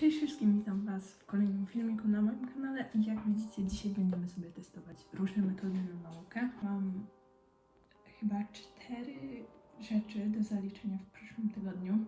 Cześć wszystkim, witam Was w kolejnym filmiku na moim kanale i jak widzicie dzisiaj będziemy sobie testować różne metody na naukę. Mam chyba cztery rzeczy do zaliczenia w przyszłym tygodniu,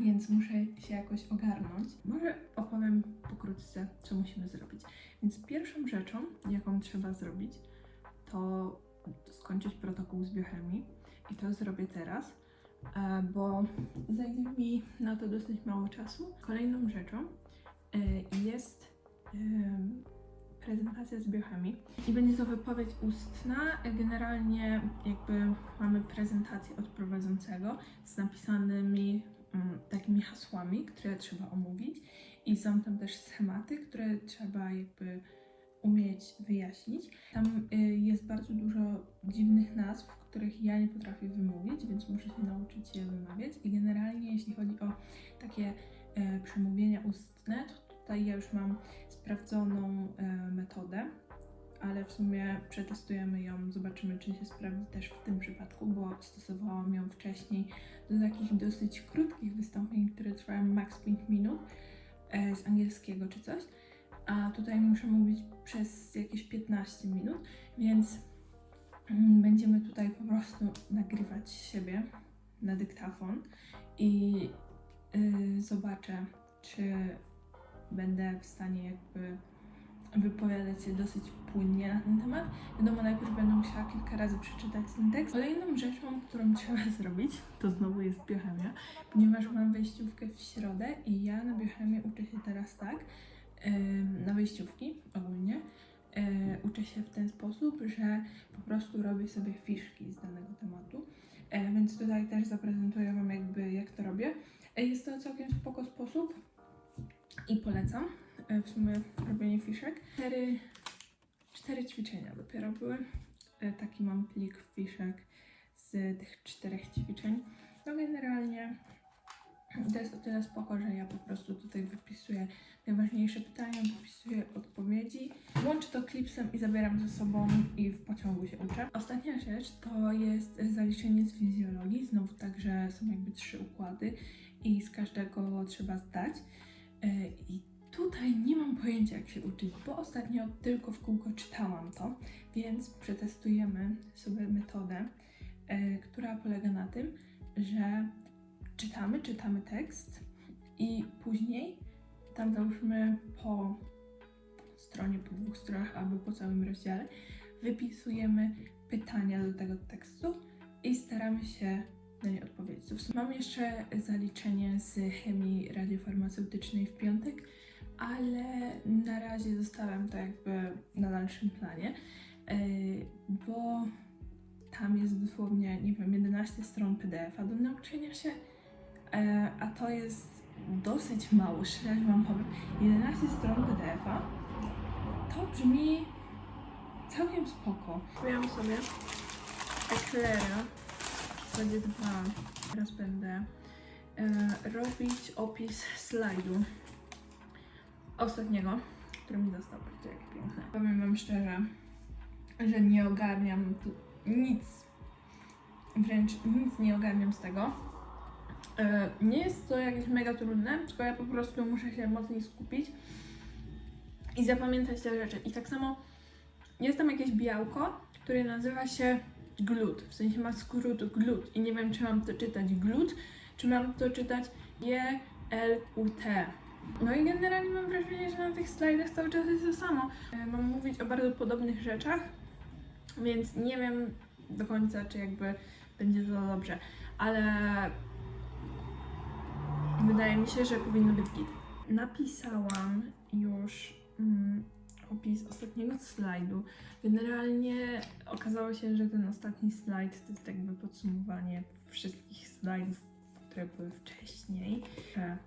więc muszę się jakoś ogarnąć. Może opowiem pokrótce, co musimy zrobić. Więc pierwszą rzeczą, jaką trzeba zrobić, to skończyć protokół z biochemii i to zrobię teraz bo zajdzie mi na to dosyć mało czasu. Kolejną rzeczą e, jest prezentacja z biochemii i będzie to wypowiedź ustna. E, Generalnie jakby mamy prezentację od prowadzącego z napisanymi mm, takimi hasłami, które trzeba omówić i są tam też schematy, które trzeba jakby umieć wyjaśnić. Tam y, jest bardzo dużo dziwnych nazw, których ja nie potrafię wymówić, więc muszę się nauczyć je wymawiać. I generalnie, jeśli chodzi o takie e, przemówienia ustne, to tutaj ja już mam sprawdzoną e, metodę, ale w sumie przetestujemy ją, zobaczymy, czy się sprawdzi też w tym przypadku, bo stosowałam ją wcześniej do takich dosyć krótkich wystąpień, które trwają max 5 minut e, z angielskiego czy coś a tutaj muszę mówić przez jakieś 15 minut, więc mm, będziemy tutaj po prostu nagrywać siebie na dyktafon i y, zobaczę, czy będę w stanie jakby wypowiadać się dosyć płynnie na ten temat. Wiadomo, najpierw będę musiała kilka razy przeczytać ten tekst. Kolejną rzeczą, którą trzeba zrobić, to znowu jest biochemia, ponieważ mam wejściówkę w środę i ja na biochemię uczę się teraz tak, na wejściówki ogólnie. E, uczę się w ten sposób, że po prostu robię sobie fiszki z danego tematu. E, więc tutaj też zaprezentuję Wam jakby jak to robię. E, jest to całkiem spoko sposób i polecam w sumie robienie fiszek. Cztery, cztery ćwiczenia dopiero były. Taki mam plik fiszek z tych czterech ćwiczeń. No generalnie to jest o tyle spoko, że ja po prostu tutaj wypisuję najważniejsze pytania, wypisuję odpowiedzi. Łączę to klipsem i zabieram ze sobą i w pociągu się uczę. Ostatnia rzecz to jest zaliczenie z fizjologii. Znowu także są jakby trzy układy i z każdego trzeba zdać. E, I tutaj nie mam pojęcia jak się uczyć, bo ostatnio tylko w kółko czytałam to, więc przetestujemy sobie metodę, e, która polega na tym, że czytamy, czytamy tekst i później tam załóżmy po stronie, po dwóch stronach albo po całym rozdziale wypisujemy pytania do tego tekstu i staramy się na nie odpowiedzieć. Mam jeszcze zaliczenie z chemii radiofarmaceutycznej w piątek, ale na razie zostawiam to jakby na dalszym planie, yy, bo tam jest dosłownie, nie wiem, 11 stron PDF-a do nauczenia się, a to jest dosyć mało, szczerze wam powiem. 11 stron PDF-a to brzmi całkiem spoko. Kupiłam sobie Eklera będzie dwa. Teraz będę e, robić opis slajdu ostatniego, który mi dostał. Patrzcie, jakie piękne. Powiem wam szczerze, że nie ogarniam tu nic, wręcz nic nie ogarniam z tego. E, Nie jest to jakieś mega trudne, tylko ja po prostu muszę się mocniej skupić i zapamiętać te rzeczy. I tak samo jest tam jakieś białko, które nazywa się glut, w sensie ma skrót glut i nie wiem, czy mam to czytać glut, czy mam to czytać G-L-U-T. No i generalnie mam wrażenie, że na tych slajdach cały czas jest to samo. E, Mam mówić o bardzo podobnych rzeczach, więc nie wiem do końca, czy jakby będzie to dobrze, ale Wydaje mi się, że powinno być git. Napisałam już mm, opis ostatniego slajdu. Generalnie okazało się, że ten ostatni slajd to jest jakby podsumowanie wszystkich slajdów, które były wcześniej. Muszę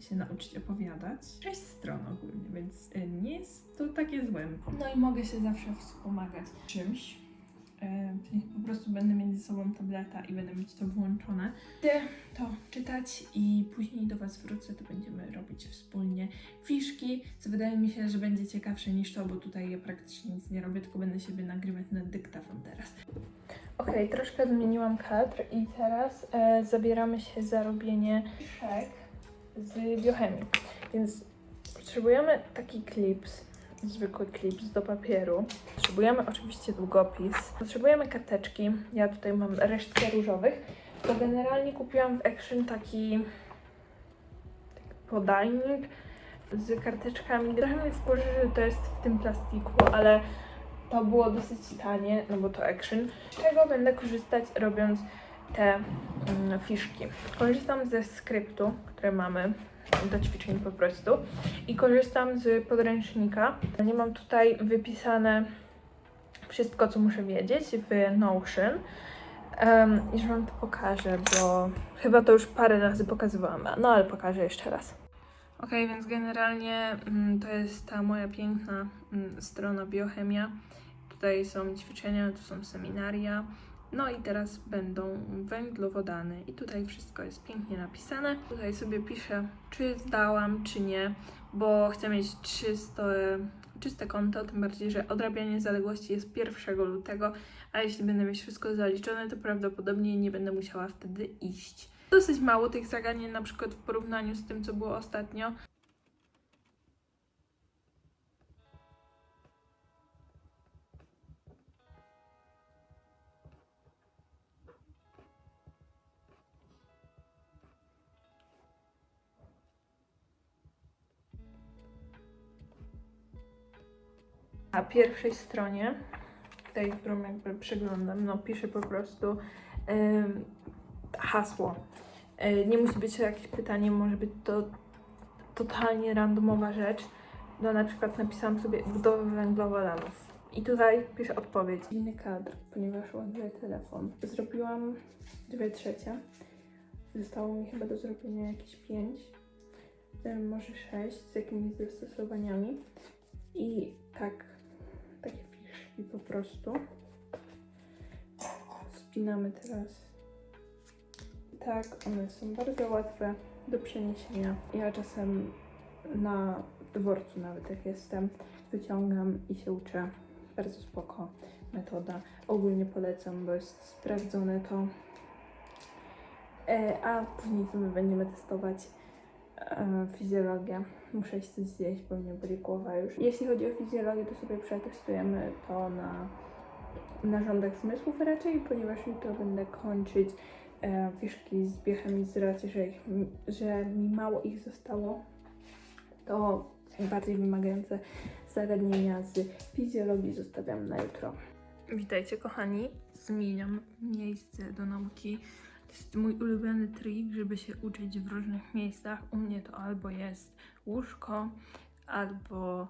się nauczyć opowiadać. Sześć stron ogólnie, więc y, nie jest to takie złe. No i mogę się zawsze wspomagać czymś. E, czyli po prostu będę mieć ze sobą tableta i będę mieć to włączone. Chcę to czytać i później do Was wrócę, to będziemy robić wspólnie fiszki, co wydaje mi się, że będzie ciekawsze niż to, bo tutaj ja praktycznie nic nie robię, tylko będę siebie nagrywać na dyktafon teraz. Okej, troszkę zmieniłam kadr i teraz e, zabieramy się za robienie fiszek z biochemii. Więc potrzebujemy taki klips, zwykły klips do papieru. Potrzebujemy oczywiście długopis. Potrzebujemy karteczki. Ja tutaj mam resztkę różowych. To generalnie kupiłam w Action taki podajnik z karteczkami. Trochę mnie wkurzy, że to jest w tym plastiku, ale to było dosyć tanie, no bo to Action. Czego będę korzystać robiąc te mm, fiszki? Korzystam ze skryptu, który mamy do ćwiczeń po prostu i korzystam z podręcznika. Nie mam tutaj wypisane wszystko, co muszę wiedzieć w Notion. Um, już Wam to pokażę, bo chyba to już parę razy pokazywałam, no ale pokażę jeszcze raz. Ok, więc generalnie mm, to jest ta moja piękna mm, strona biochemia. Tutaj są ćwiczenia, tu są seminaria. No i teraz będą węglowodany i tutaj wszystko jest pięknie napisane. Tutaj sobie piszę, czy zdałam, czy nie, bo chcę mieć czyste, czyste konto, tym bardziej, że odrabianie zaległości jest 1 lutego, a jeśli będę mieć wszystko zaliczone, to prawdopodobnie nie będę musiała wtedy iść. Dosyć mało tych zagadnień, na przykład w porównaniu z tym, co było ostatnio. Na pierwszej stronie, tej, którą jakby przeglądam, no pisze po prostu hasło. E, Nie musi być to jakieś pytanie, może być to totalnie randomowa rzecz. No na przykład napisałam sobie budowa węglowodanów. I tutaj piszę odpowiedź. Inny kadr, ponieważ ładuję telefon. Zrobiłam dwie trzecie. Zostało mi chyba do zrobienia jakieś pięć, em, może sześć z jakimiś zastosowaniami. I tak, fiszki po prostu. Spinamy teraz tak, one są bardzo łatwe do przeniesienia. Ja czasem na dworcu nawet jak jestem, wyciągam i się uczę. Bardzo spoko metoda. Ogólnie polecam, bo jest sprawdzone to. E, a później sobie będziemy testować fizjologię. Muszę iść coś zjeść, bo mnie boli głowa już. Jeśli chodzi o fizjologię, to sobie przetestujemy to na narządach zmysłów raczej, ponieważ jutro będę kończyć e, fiszki z biochemii z racji, że, ich, że mi mało ich zostało, to bardziej wymagające zagadnienia z fizjologii zostawiam na jutro. Witajcie kochani, zmieniam miejsce do nauki. To jest mój ulubiony trik, żeby się uczyć w różnych miejscach. U mnie to albo jest łóżko, albo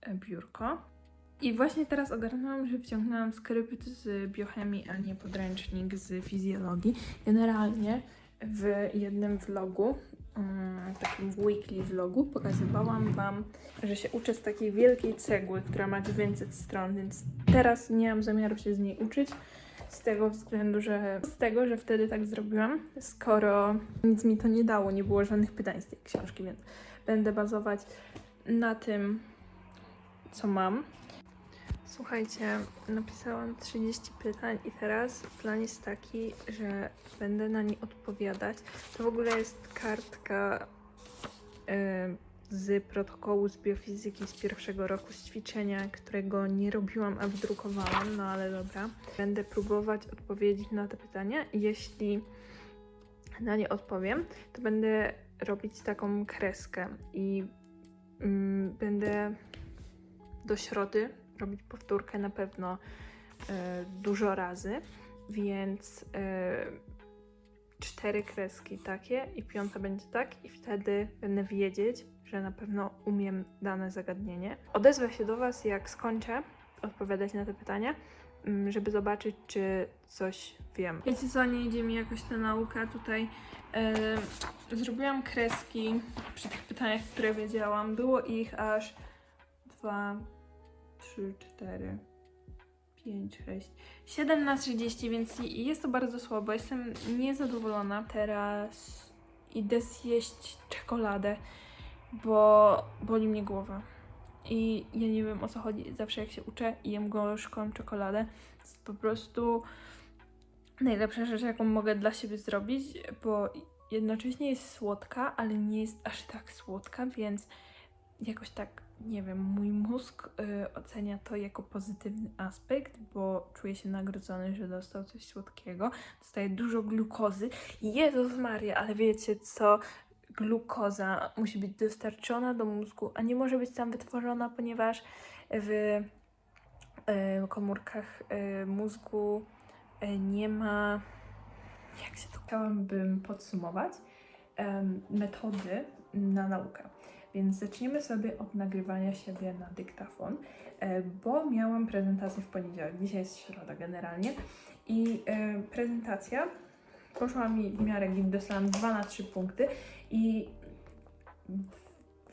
e, biurko. I właśnie teraz ogarnęłam, że wciągnęłam skrypt z biochemii, a nie podręcznik z fizjologii. Generalnie w jednym vlogu, mm, takim weekly vlogu, pokazywałam Wam, że się uczę z takiej wielkiej cegły, która ma 900 stron, więc teraz nie mam zamiaru się z niej uczyć. Z tego względu, że z tego, że wtedy tak zrobiłam, skoro nic mi to nie dało, nie było żadnych pytań z tej książki, więc będę bazować na tym, co mam. Słuchajcie, napisałam 30 pytań i teraz plan jest taki, że będę na nie odpowiadać. To w ogóle jest kartka y, z protokołu z biofizyki z pierwszego roku z ćwiczenia, którego nie robiłam, a wydrukowałam, no ale dobra. Będę próbować odpowiedzieć na te pytania jeśli na nie odpowiem, to będę robić taką kreskę i mm, będę do środy robić powtórkę na pewno e, dużo razy, więc e, cztery kreski takie i piąta będzie tak i wtedy będę wiedzieć, że na pewno umiem dane zagadnienie. Odezwę się do Was, jak skończę odpowiadać na te pytania, mm, żeby zobaczyć, czy coś wiem. Wiecie co, nie idzie mi jakoś ta nauka tutaj. E, zrobiłam kreski przy tych pytaniach, które wiedziałam. Było ich aż dwa, 3, 4, 5, 6, 7 na 30, więc jest to bardzo słabo. Jestem niezadowolona. Teraz idę zjeść czekoladę, bo boli mnie głowa. I ja nie wiem o co chodzi. Zawsze jak się uczę i jem gorzką czekoladę, to jest po prostu najlepsza rzecz, jaką mogę dla siebie zrobić, bo jednocześnie jest słodka, ale nie jest aż tak słodka, więc jakoś tak, nie wiem, mój mózg y, ocenia to jako pozytywny aspekt, bo czuje się nagrodzony, że dostał coś słodkiego. Dostaje dużo glukozy. Jezus Maria, ale wiecie co? Glukoza musi być dostarczona do mózgu, a nie może być tam wytworzona, ponieważ w y, komórkach y, mózgu y, nie ma. Jak się to chciałabym podsumować? Metody na naukę. Więc zaczniemy sobie od nagrywania siebie na dyktafon, e, bo miałam prezentację w poniedziałek. Dzisiaj jest środa generalnie. I e, prezentacja poszła mi w miarę git, dostałam 2 na 3 punkty i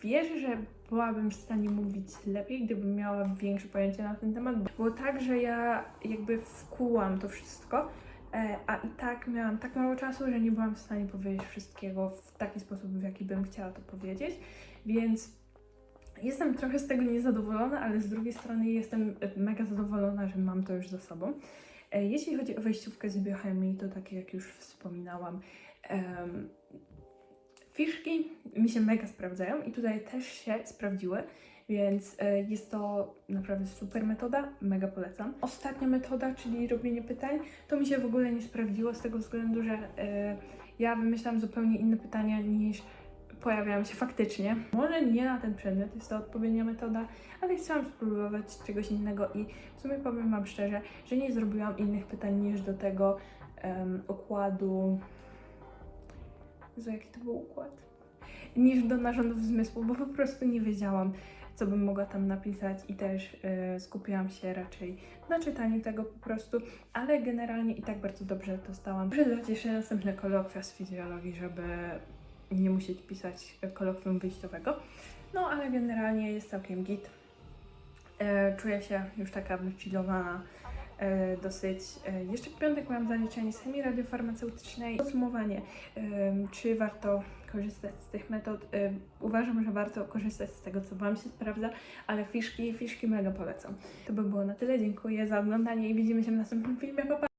wierzę, że byłabym w stanie mówić lepiej, gdybym miała większe pojęcie na ten temat. Było tak, że ja jakby wkułam to wszystko, e, a i tak miałam tak mało czasu, że nie byłam w stanie powiedzieć wszystkiego w taki sposób, w jaki bym chciała to powiedzieć, więc jestem trochę z tego niezadowolona, ale z drugiej strony jestem mega zadowolona, że mam to już za sobą. E, Jeśli chodzi o wejściówkę z biochemii, to tak jak już wspominałam, fiszki mi się mega sprawdzają i tutaj też się sprawdziły, więc e, jest to naprawdę super metoda, mega polecam. Ostatnia metoda, czyli robienie pytań, to mi się w ogóle nie sprawdziło z tego względu, że e, ja wymyślam zupełnie inne pytania niż pojawiają się faktycznie. Może nie na ten przedmiot jest to odpowiednia metoda, ale chciałam spróbować czegoś innego i w sumie powiem Wam szczerze, że nie zrobiłam innych pytań niż do tego em, układu. Za jaki to był układ? Niż do narządów zmysłu, bo po prostu nie wiedziałam, co bym mogła tam napisać i też e, skupiłam się raczej na czytaniu tego po prostu, ale generalnie i tak bardzo dobrze dostałam. Muszę dodać jeszcze następne kolokwia z fizjologii, żeby nie musieć pisać kolokwium wyjściowego. No ale generalnie jest całkiem git. E, czuję się już taka wychillowana dosyć. E, jeszcze w piątek mam zaliczenie z chemii radiofarmaceutycznej. Podsumowanie, czy warto korzystać z tych metod? E, uważam, że warto korzystać z tego, co Wam się sprawdza, ale fiszki, fiszki mega polecam. To by było na tyle. Dziękuję za oglądanie i widzimy się w następnym filmie. Pa, pa!